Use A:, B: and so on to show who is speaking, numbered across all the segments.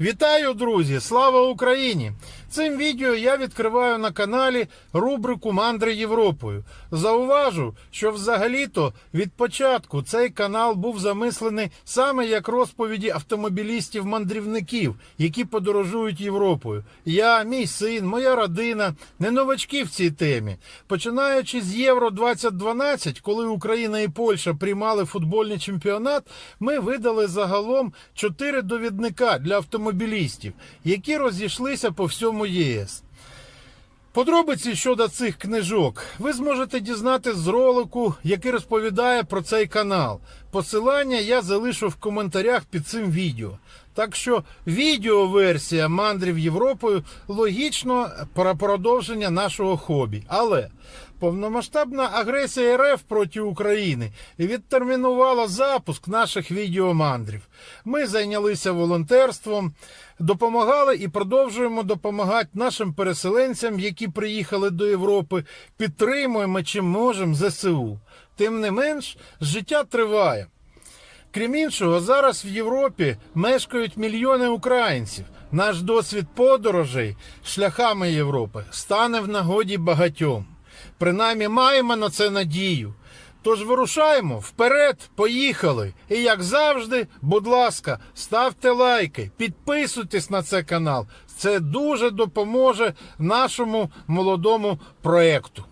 A: Вітаю, друзі! Слава Україні! Цим відео я відкриваю на каналі рубрику Мандри Європою. Зауважу, що взагалі-то від початку цей канал був замислений саме як розповіді автомобілістів-мандрівників, які подорожують Європою. Я, мій син, моя родина не новачки в цій темі. Починаючи з Євро 2012, коли Україна і Польща приймали футбольний чемпіонат, ми видали загалом чотири довідника для автомобілістів, які розійшлися по всьому ЄС. Подробиці щодо цих книжок ви зможете дізнатися з ролику, який розповідає про цей канал. Посилання я залишу в коментарях під цим відео. Так що відеоверсія мандрів Європою логічно про продовження нашого хобі. Але повномасштабна агресія РФ проти України відтермінувала запуск наших відеомандрів. Ми зайнялися волонтерством, допомагали і продовжуємо допомагати нашим переселенцям, які приїхали до Європи. Підтримуємо чим можемо ЗСУ. Тим не менш, життя триває. Крім іншого, зараз в Європі мешкають мільйони українців. Наш досвід подорожей шляхами Європи стане в нагоді багатьом. Принаймні маємо на це надію. Тож вирушаємо вперед, поїхали. І як завжди, будь ласка, ставте лайки, підписуйтесь на цей канал. Це дуже допоможе нашому молодому проекту.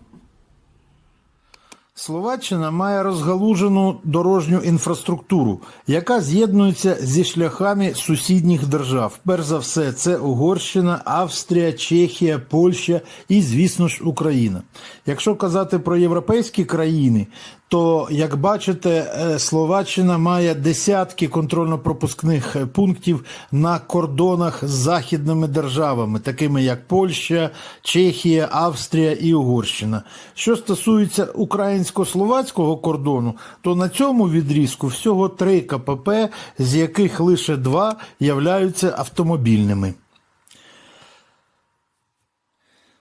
A: Словаччина має розгалужену дорожню інфраструктуру, яка з'єднується зі шляхами сусідніх держав. Перш за все, це Угорщина, Австрія, Чехія, Польща і, звісно ж, Україна. Якщо казати про європейські країни, то як бачите, е, Словаччина має десятки контрольно-пропускних пунктів на кордонах з західними державами, такими як Польща, Чехія, Австрія і Угорщина. Що стосується українсько-словацького кордону, то на цьому відрізку всього три КПП, з яких лише два являються автомобільними.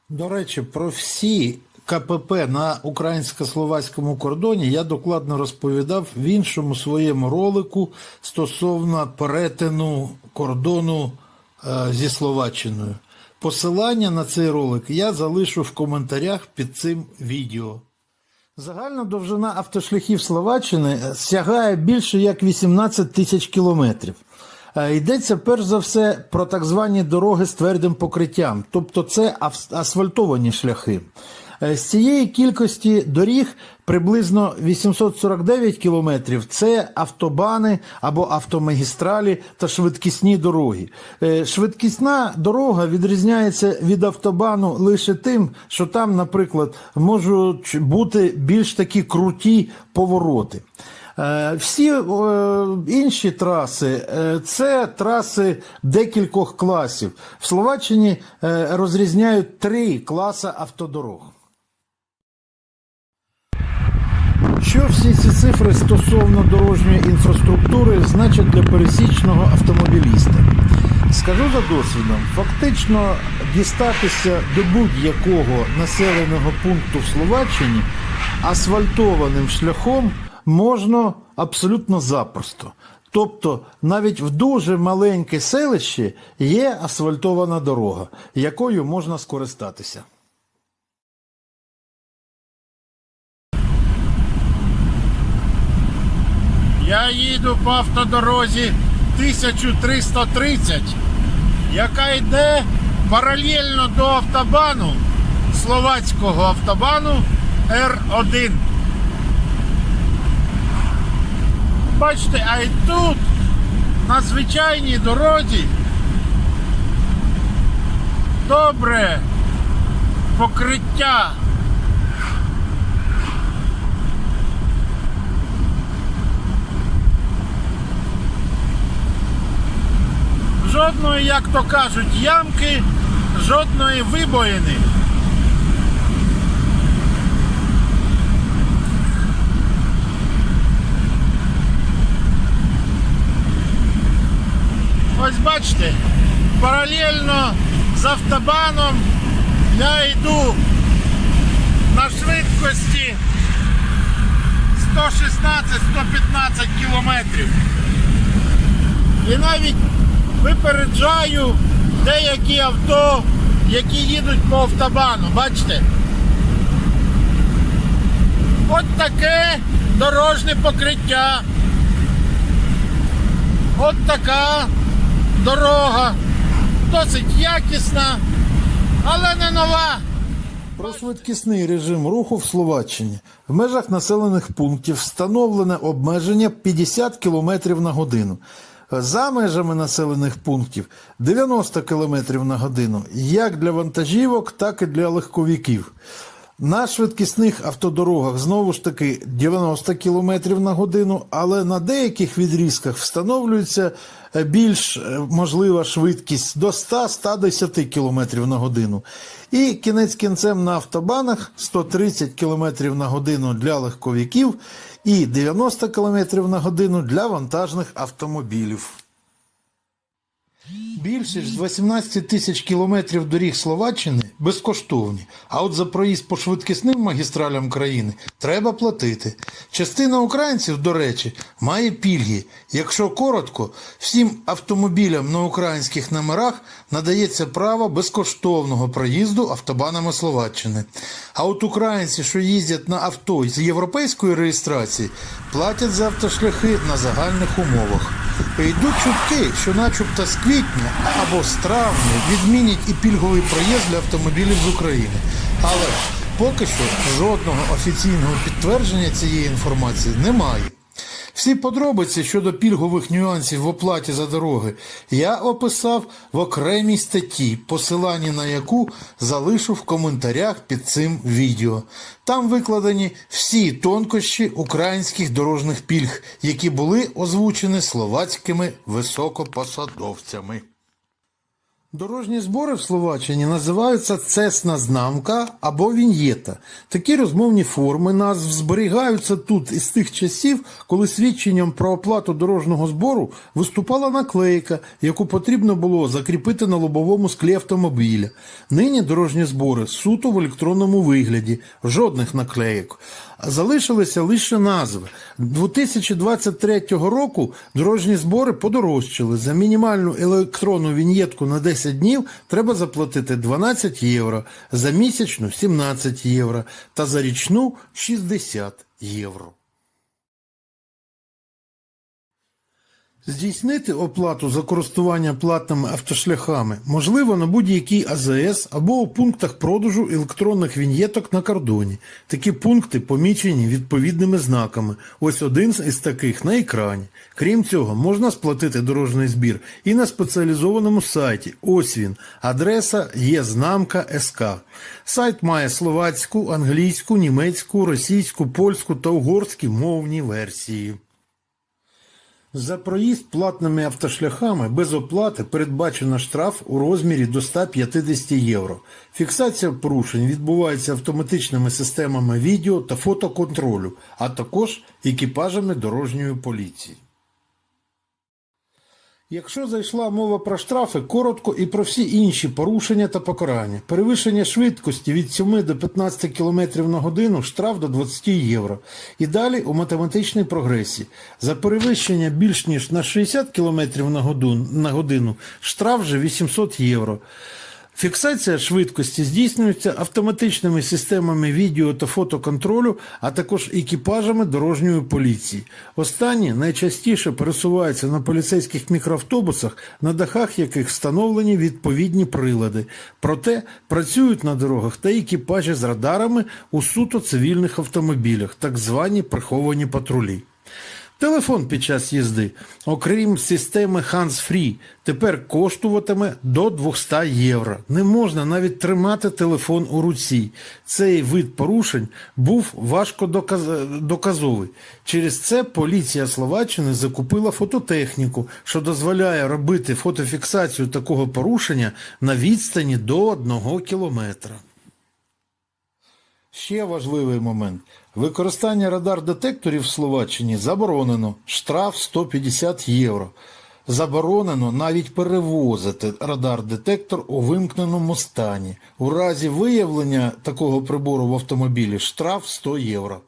A: До речі, про всі КПП на українсько-словацькому кордоні я докладно розповідав в іншому своєму ролику стосовно перетину кордону е, зі Словаччиною. Посилання на цей ролик я залишу в коментарях під цим відео. Загальна довжина автошляхів Словаччини сягає більше як 18 тисяч кілометрів. Е, Йдеться перш за все про так звані дороги з твердим покриттям, тобто це асфальтовані шляхи. Е, З цієї кількості доріг приблизно 849 кілометрів це автобани або автомагістралі та швидкісні дороги. Е, Швидкісна дорога відрізняється від автобану лише тим, що там, наприклад, можуть бути більш такі круті повороти. Е, Всі інші траси це траси декількох класів. В Словаччині розрізняють три класи автодорог. Що всі ці цифри стосовно дорожньої інфраструктури значать для пересічного автомобіліста? Скажу за досвідом, фактично дістатися до будь-якого населеного пункту в Словаччині асфальтованим шляхом можна абсолютно запросто. Тобто навіть в дуже маленьке селище є асфальтована дорога, якою можна скористатися. Я їду по автодорозі 1330, яка йде паралельно до автобану, словацького автобану Р1. Бачите, а й тут на звичайній дорозі добре покриття Жодної, як то кажуть, ямки, жодної вибоїни. Ось бачите, паралельно з автобаном я йду на швидкості 116-115 кілометрів. І навіть випереджаю деякі авто, які їдуть по автобану. Бачите? От таке дорожнє покриття. От така дорога. Досить якісна, але не нова. Про швидкісний режим руху в Словаччині в межах населених пунктів встановлене обмеження 50 км на годину. За межами населених пунктів 90 км на годину як для вантажівок, так і для легковиків. На швидкісних автодорогах знову ж таки 90 км на годину, але на деяких відрізках встановлюється е, більш е, можлива швидкість до 100-110 км на годину. І кінець кінцем на автобанах 130 км на годину для легковиків і 90 км на годину для вантажних автомобілів. Більше з 18 тисяч кілометрів доріг Словаччини безкоштовні, а от за проїзд по швидкісним магістралям країни треба платити. Частина українців, до речі, має пільги. Якщо коротко, всім автомобілям на українських номерах надається право безкоштовного проїзду автобанами Словаччини. А от українці, що їздять на авто з європейської реєстрації, платять за автошляхи на загальних умовах. Йдуть чутки, що начебто з квітня або з травня відмінять і пільговий проїзд для автомобілів з України. Але поки що жодного офіційного підтвердження цієї інформації немає. Всі подробиці щодо пільгових нюансів в оплаті за дороги я описав в окремій статті, посилання на яку залишу в коментарях під цим відео. Там викладені всі тонкощі українських дорожніх пільг, які були озвучені словацькими високопосадовцями. Дорожні збори в Словаччині називаються цесна знамка або віньєта. Такі розмовні форми назв зберігаються тут із тих часів, коли свідченням про оплату дорожнього збору виступала наклейка, яку потрібно було закріпити на лобовому склі автомобіля. Нині дорожні збори суто в електронному вигляді, жодних наклеїк. Залишилися лише назви. 2023 року дорожні збори подорожчали. За мінімальну електронну віньєтку на 10 днів треба заплатити 12 євро, за місячну 17 євро та за річну 60 євро. Здійснити оплату за користування платними автошляхами можливо на будь-якій АЗС або у пунктах продажу електронних віньєток на кордоні. Такі пункти помічені відповідними знаками. Ось один із таких на екрані. Крім цього, можна сплатити дорожній збір і на спеціалізованому сайті. Ось він. Адреса є знамка СК. Сайт має словацьку, англійську, німецьку, російську, польську та угорські мовні версії. За проїзд платними автошляхами без оплати передбачено штраф у розмірі до 150 євро. Фіксація порушень відбувається автоматичними системами відео та фотоконтролю, а також екіпажами дорожньої поліції. Якщо зайшла мова про штрафи, коротко і про всі інші порушення та покарання. Перевищення швидкості від 7 до 15 км на годину штраф до 20 євро. І далі у математичній прогресії. За перевищення більш ніж на 60 км на годину, штраф вже 800 євро. Фіксація швидкості здійснюється автоматичними системами відео та фотоконтролю, а також екіпажами дорожньої поліції. Останні найчастіше пересуваються на поліцейських мікроавтобусах, на дахах яких встановлені відповідні прилади. Проте працюють на дорогах та екіпажі з радарами у суто цивільних автомобілях, так звані приховані патрулі. Телефон під час їзди, окрім системи Hands Free, тепер коштуватиме до 200 євро. Не можна навіть тримати телефон у руці. Цей вид порушень був важко доказ- доказовий. Через це поліція Словаччини закупила фототехніку, що дозволяє робити фотофіксацію такого порушення на відстані до 1 кілометра. Ще важливий момент. Використання радар-детекторів в Словаччині заборонено. Штраф 150 євро. Заборонено навіть перевозити радар-детектор у вимкненому стані. У разі виявлення такого прибору в автомобілі штраф 100 євро.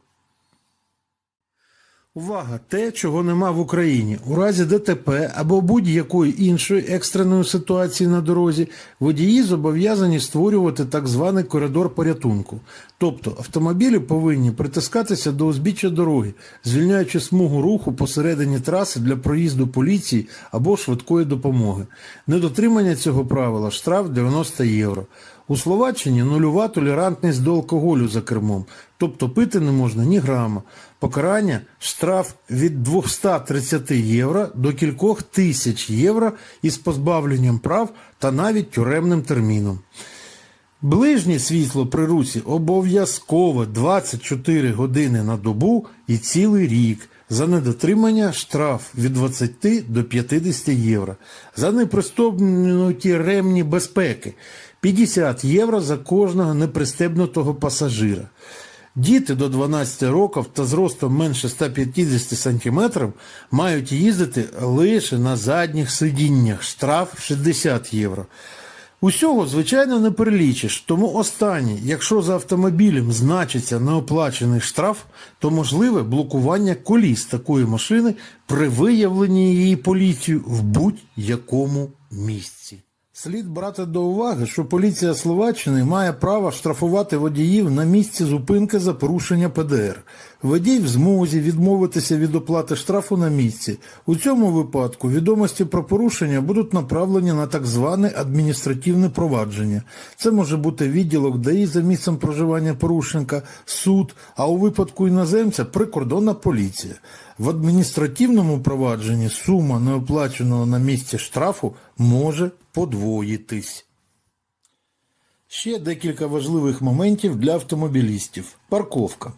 A: Увага! Те, чого нема в Україні. У разі ДТП або будь-якої іншої екстреної ситуації на дорозі водії зобов'язані створювати так званий коридор порятунку. Тобто автомобілі повинні притискатися до узбіччя дороги, звільняючи смугу руху посередині траси для проїзду поліції або швидкої допомоги. Недотримання цього правила штраф 90 євро. У Словаччині нульова толерантність до алкоголю за кермом, тобто пити не можна ні грама. Покарання штраф від 230 євро до кількох тисяч євро із позбавленням прав та навіть тюремним терміном. Ближнє світло при русі обов'язково 24 години на добу і цілий рік. За недотримання штраф від 20 до 50 євро. За непристебнуті ремні безпеки 50 євро за кожного непристебнутого пасажира. Діти до 12 років та зростом менше 150 см мають їздити лише на задніх сидіннях. Штраф 60 євро. Усього, звичайно, не перелічиш, тому останнє, якщо за автомобілем значиться неоплачений штраф, то можливе блокування коліс такої машини при виявленні її поліцією в будь-якому місці. Слід брати до уваги, що поліція Словаччини має право штрафувати водіїв на місці зупинки за порушення ПДР. Водій в змозі відмовитися від оплати штрафу на місці. У цьому випадку відомості про порушення будуть направлені на так зване адміністративне провадження. Це може бути відділок ДАІ за місцем проживання порушника, суд, а у випадку іноземця прикордонна поліція. В адміністративному провадженні сума неоплаченого на місці штрафу може подвоїтись. Ще декілька важливих моментів для автомобілістів. Парковка.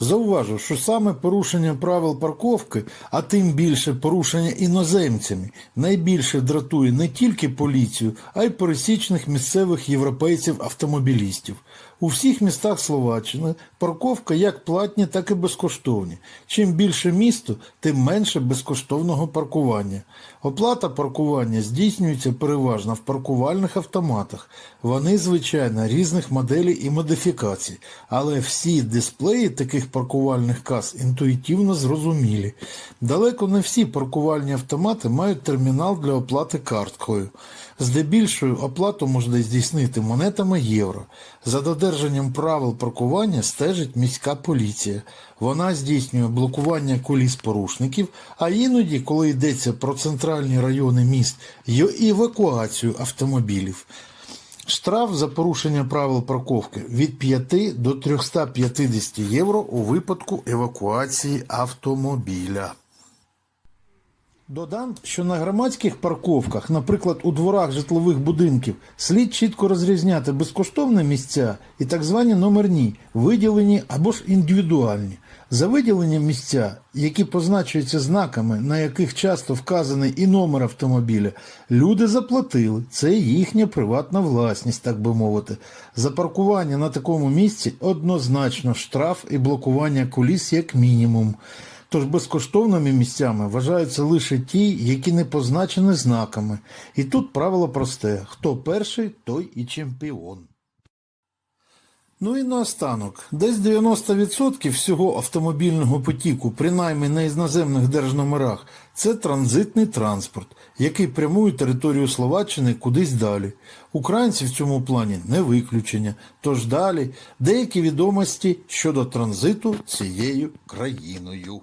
A: Зауважу, що саме порушення правил парковки, а тим більше порушення іноземцями, найбільше дратує не тільки поліцію, а й пересічних місцевих європейців-автомобілістів. У всіх містах Словаччини парковка як платні, так і безкоштовні. Чим більше місто, тим менше безкоштовного паркування. Оплата паркування здійснюється переважно в паркувальних автоматах. Вони, звичайно, різних моделей і модифікацій, але всі дисплеї таких паркувальних кас інтуїтивно зрозумілі. Далеко не всі паркувальні автомати мають термінал для оплати карткою. Здебільшою оплату можна здійснити монетами євро. За додержанням правил паркування стежить міська поліція. Вона здійснює блокування коліс порушників, а іноді, коли йдеться про центральні райони міст, й евакуацію автомобілів. Штраф за порушення правил парковки від 5 до 350 євро у випадку евакуації автомобіля. Додам, що на громадських парковках, наприклад, у дворах житлових будинків, слід чітко розрізняти безкоштовні місця і так звані номерні, виділені або ж індивідуальні. За виділені місця, які позначуються знаками, на яких часто вказаний і номер автомобіля, люди заплатили. Це їхня приватна власність, так би мовити. За паркування на такому місці однозначно штраф і блокування коліс як мінімум. Тож безкоштовними місцями вважаються лише ті, які не позначені знаками. І тут правило просте: хто перший, той і чемпіон. Ну і наостанок, десь 90% всього автомобільного потіку, принаймні на іноземних держномерах, це транзитний транспорт, який прямує територію Словаччини кудись далі. Українці в цьому плані не виключення. Тож далі деякі відомості щодо транзиту цією країною.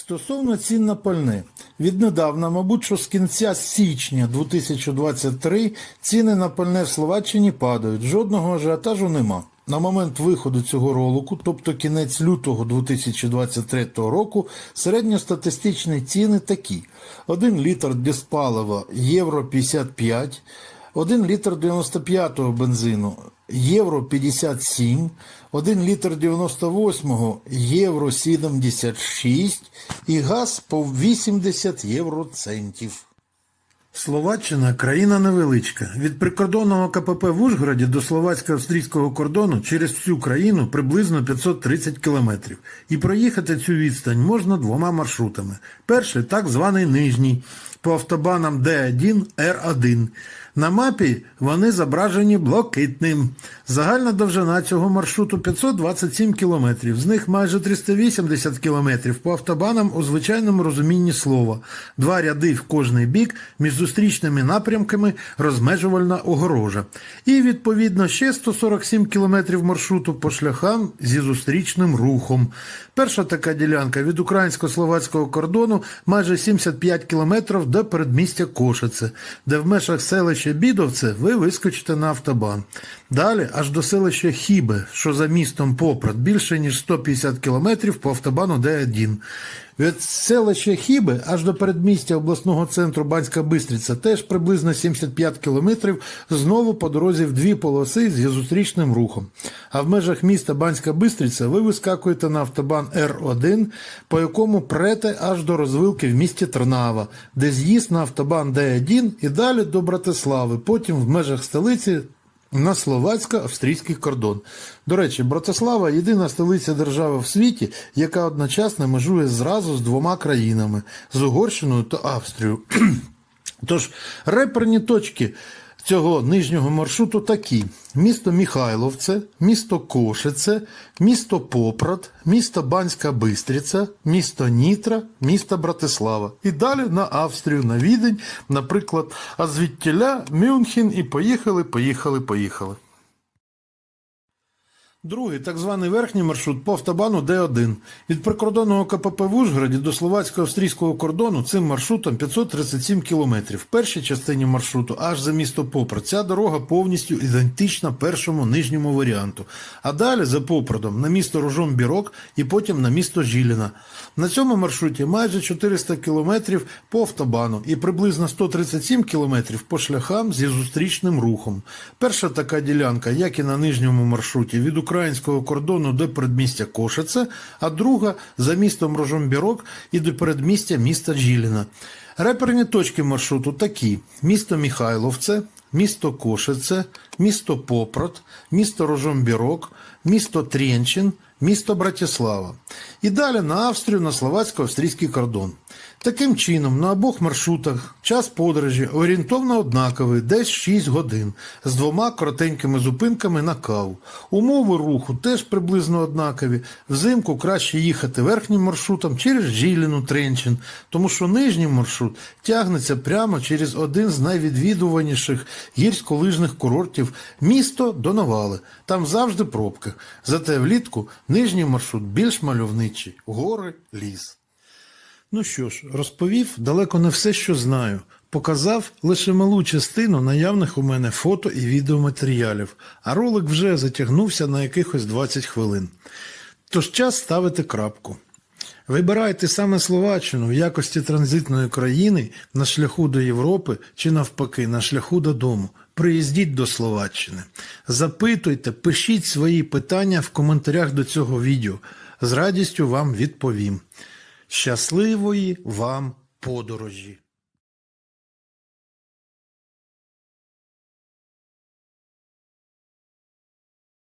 A: Стосовно цін на пальне. Віднедавна, мабуть, що з кінця січня 2023 ціни на пальне в Словаччині падають. Жодного ажіотажу нема. На момент виходу цього ролику, тобто кінець лютого 2023 року, середньостатистичні ціни такі: 1 літр диспалива євро 55, 1 літр 95-го бензину євро 57, 1 літр 98-го євро 76 і газ по 80 євроцентів. Словаччина країна невеличка. Від прикордонного КПП в Ужгороді до словацько-австрійського кордону через всю країну приблизно 530 кілометрів. І проїхати цю відстань можна двома маршрутами. Перший так званий нижній. по автобанам Д1, Р1. На мапі вони зображені блакитним. Загальна довжина цього маршруту 527 кілометрів, з них майже 380 кілометрів по автобанам у звичайному розумінні слова. Два ряди в кожний бік між зустрічними напрямками розмежувальна огорожа. І, відповідно, ще 147 кілометрів маршруту по шляхам зі зустрічним рухом. Перша така ділянка від українсько-словацького кордону майже 75 кілометрів до передмістя Кошице, де в межах селища Бідовце ви вискочите на автобан. Далі аж до селища Хібе, що за містом Попрат, більше ніж 150 кілометрів по автобану Д1. Від селища Хіби аж до передмістя обласного центру Банська Бистриця теж приблизно 75 кілометрів знову по дорозі в дві полоси зі зустрічним рухом. А в межах міста Банська Бистриця ви вискакуєте на автобан Р1, по якому прете аж до розвилки в місті Трнава, де з'їзд на автобан Д1 і далі до Братислави, потім в межах столиці на словацько-австрійський кордон. До речі, Братислава єдина столиця держави в світі, яка одночасно межує зразу з двома країнами з Угорщиною та Австрією. Тож реперні точки цього нижнього маршруту такі: місто Міхайловце, місто Кошице, місто Попрат, місто Банська Бистриця, місто Нітра, місто Братислава. І далі на Австрію, на Відень, наприклад, а звідтіля Мюнхен і поїхали, поїхали, поїхали. Другий, так званий верхній маршрут по автобану Д1. Від прикордонного КПП в Ужгороді до словацько-австрійського кордону цим маршрутом 537 кілометрів. В першій частині маршруту аж за місто Попрад. Ця дорога повністю ідентична першому нижньому варіанту. А далі за Попрадом на місто Рожом-Бірок і потім на місто Жиліна. На цьому маршруті майже 400 кілометрів по автобану і приблизно 137 кілометрів по шляхам зі зустрічним рухом. Перша така ділянка, як і на нижньому маршруті, від українського кордону до передмістя Кошице, а друга за містом Рожомбірок і до передмістя міста Жиліна. Реперні точки маршруту такі: місто Міхайловце, місто Кошице, місто Попрот, місто Рожомбірок, місто Трєнчин, місто Братислава. І далі на Австрію на словацько-австрійський кордон. Таким чином, на обох маршрутах час подорожі орієнтовно однаковий, десь 6 годин, з двома коротенькими зупинками на каву. Умови руху теж приблизно однакові. Взимку краще їхати верхнім маршрутом через Жиліну, Тренчин, тому що нижній маршрут тягнеться прямо через один з найвідвідуваніших гірськолижних курортів місто Доновали. Там завжди пробки. Зате влітку нижній маршрут більш мальовничий гори, ліс. Ну що ж, розповів далеко не все, що знаю. Показав лише малу частину наявних у мене фото і відеоматеріалів, а ролик вже затягнувся на якихось 20 хвилин. Тож час ставити крапку. Вибирайте саме Словаччину в якості транзитної країни на шляху до Європи чи навпаки на шляху додому. Приїздіть до Словаччини. Запитуйте, пишіть свої питання в коментарях до цього відео. З радістю вам відповім. Щасливої вам подорожі!